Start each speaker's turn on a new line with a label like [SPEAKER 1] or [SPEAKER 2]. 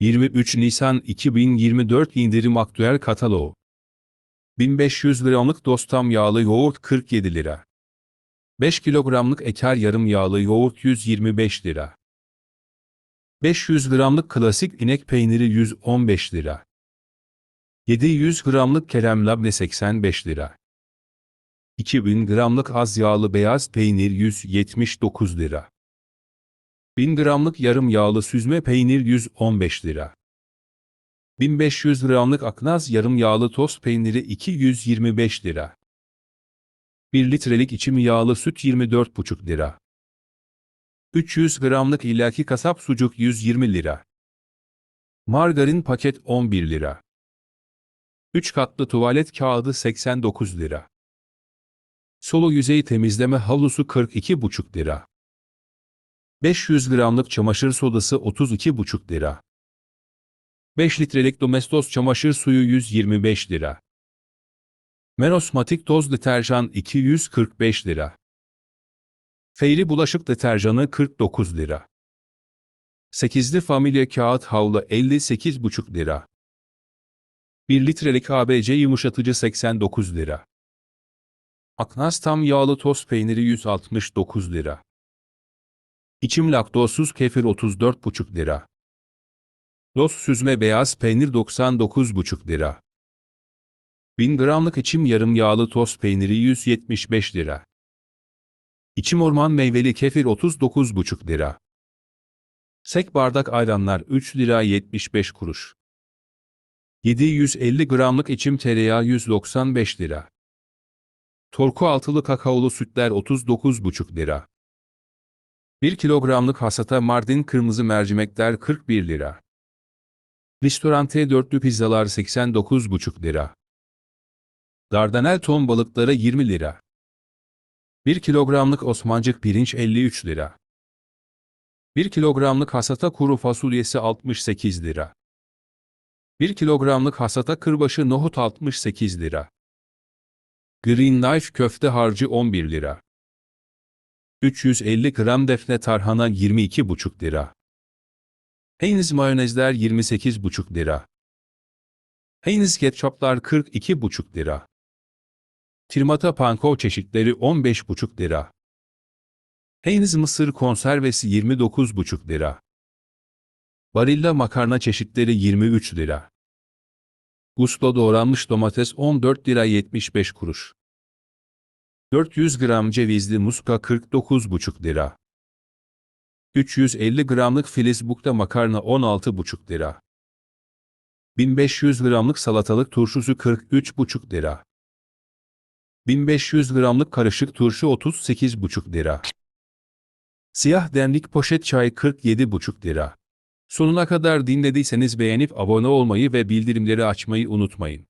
[SPEAKER 1] 23 Nisan 2024 indirim aktüel kataloğu. 1500 gramlık dostam yağlı yoğurt 47 lira. 5 kilogramlık eker yarım yağlı yoğurt 125 lira. 500 gramlık klasik inek peyniri 115 lira. 700 gramlık kerem labne 85 lira. 2000 gramlık az yağlı beyaz peynir 179 lira. 1000 gramlık yarım yağlı süzme peynir 115 lira. 1500 gramlık aknaz yarım yağlı tost peyniri 225 lira. 1 litrelik içim yağlı süt 24,5 lira. 300 gramlık ilaki kasap sucuk 120 lira. Margarin paket 11 lira. 3 katlı tuvalet kağıdı 89 lira. Solo yüzey temizleme havlusu 42,5 lira. 500 gramlık çamaşır sodası 32,5 lira. 5 litrelik Domestos çamaşır suyu 125 lira. Merosmatik toz deterjan 245 lira. Feyri bulaşık deterjanı 49 lira. 8'li familya kağıt havlu 58,5 lira. 1 litrelik ABC yumuşatıcı 89 lira. Aknas tam yağlı toz peyniri 169 lira. İçim laktozsuz kefir 34,5 lira. Los süzme beyaz peynir 99,5 lira. 1000 gramlık içim yarım yağlı toz peyniri 175 lira. İçim orman meyveli kefir 39,5 lira. Sek bardak ayranlar 3 lira 75 kuruş. 750 gramlık içim tereyağı 195 lira. Torku altılı kakaolu sütler 39,5 lira. 1 kilogramlık hasata Mardin kırmızı mercimekler 41 lira. Restorante dörtlü pizzalar 89,5 lira. Dardanel ton balıkları 20 lira. 1 kilogramlık Osmancık pirinç 53 lira. 1 kilogramlık hasata kuru fasulyesi 68 lira. 1 kilogramlık hasata kırbaşı nohut 68 lira. Green Knife köfte harcı 11 lira. 350 gram defne tarhana 22,5 lira. Heinz mayonezler 28,5 lira. Heinz ketçaplar 42,5 lira. Tirmata panko çeşitleri 15,5 lira. Heinz mısır konservesi 29,5 lira. Barilla makarna çeşitleri 23 lira. Gusto doğranmış domates 14 lira 75 kuruş. 400 gram cevizli muska 49,5 lira. 350 gramlık filiz bukta makarna 16,5 lira. 1500 gramlık salatalık turşusu 43,5 lira. 1500 gramlık karışık turşu 38,5 lira. Siyah demlik poşet çay 47,5 lira. Sonuna kadar dinlediyseniz beğenip abone olmayı ve bildirimleri açmayı unutmayın.